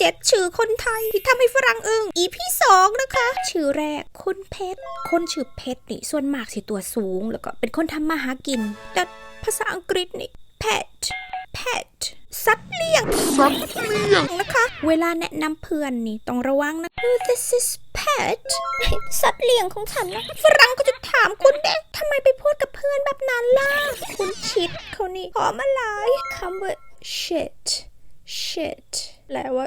17ชื่อคนไทยที่ทำให้ฝรั่งอึ้ง EP 2นะคะ ชื่อแรกคุณเพชร คนชื่อเพชรนี่ส่วนมากสิตัวสูง แล้วก็เป็นคนทำมาหากิน แต่ภาษาอังกฤษนี่ pet pet สัตว์เลี้ยงสัตว์เลี้ยงนะคะ เวลาแนะนำเพื่อนนี่ต้องระวังนะ oh, this is pet สัตว์เลี้ยงของฉันนะฝรั่งก็จะถามคุณเด็กทำไมไปพูดกับเพื่อนแบบนั้นล่ะ คุณชิดเขานี่ขอมาหลายคำว่า shit shit แปลว่า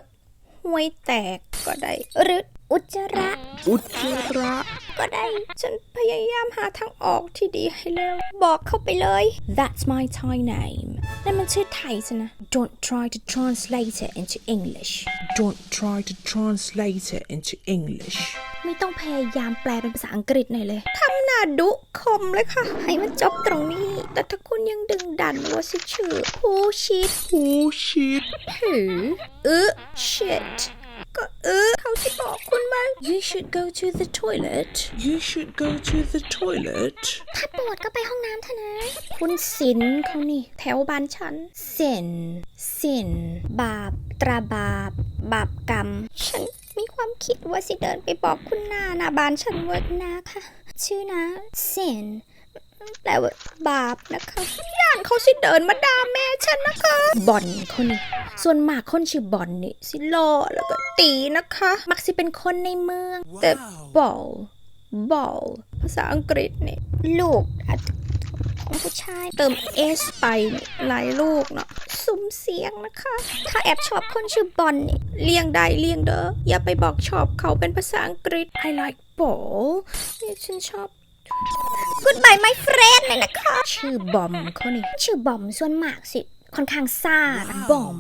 ห่วยแตกก็ได้ หรืออุจจาระ อุจจาระ ก็ได้ ฉันพยายามหาทางออกที่ดีให้แล้ว บอกเข้าไปเลย That's my Thai name นั่นมันชื่อไทยสินะ Don't try to translate it into English Don't try to translate it into English ไม่ต้องพยายามแปลเป็นภาษาอังกฤษหน่อยเลย ทำหน้าดุคมเลยค่ะ ให้มันจบตรงนี้ แต่ถ้าคุณยังดึงดันว่าสิชื่อ Who shit Oh shit Who เออ shit ก็เออเขาสิบอกคุณว่า You should go to the toilet You should go to the toilet ถ้าปวดก็ไปห้องน้ำเถอะนะ คุณสินเขานี่ แถวบ้านฉันสินสินบาป ตราบาป บาปกรรม ฉันมีความคิดว่าสิเดินไปบอกคุณนาหนาบ้านฉันว่านาค่ะ ชื่อนะสิน แปลว่าบาปนะคะย่านเขาสิเดินมาด่าแม่ฉันนะคะ บอนคนนี้ส่วนมากคนชื่อบอนนี่สิโลอแล้วก็ตีนะคะ มักสิเป็นคนในเมือง แต่บอลบอลภาษาอังกฤษเนี่ยลูกอาจจะของผู้ชายเติม s ไปเนี่ยหลายลูกเนาะสุ่มเสียงนะคะ ถ้าแอบชอบคนชื่อบอลนี่เลี่ยงได้เลี่ยงเด้ออย่าไปบอกชอบเขาเป็นภาษาอังกฤษ I like ball นี่ฉันชอบ Goodbye my friend เลยนะคะ ชื่อบอมเขานี่ชื่อบอมส่วนมากสิ ค่อนข้างซ่านะบอม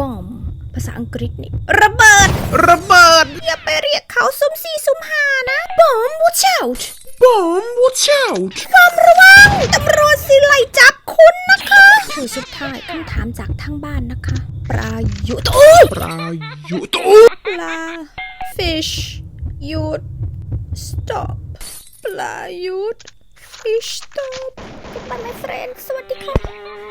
บอม ภาษาอังกฤษนี่ ระเบิด ระเบิด อย่าไปเรียกเขาซุ่มสี่ซุ่มห้านะ บอม watch out Bomb watch out ความระวังตำรวจสิไล่จับคุณนะคะชื่อสุดท้ายคำถามจากทางบ้านนะคะ ปลาหยุดโอ้ยปลายุตุปลา fish หยุด stop ปลายุทธอิชตอบทุกคนเพื่อนสวัสดีค่ะ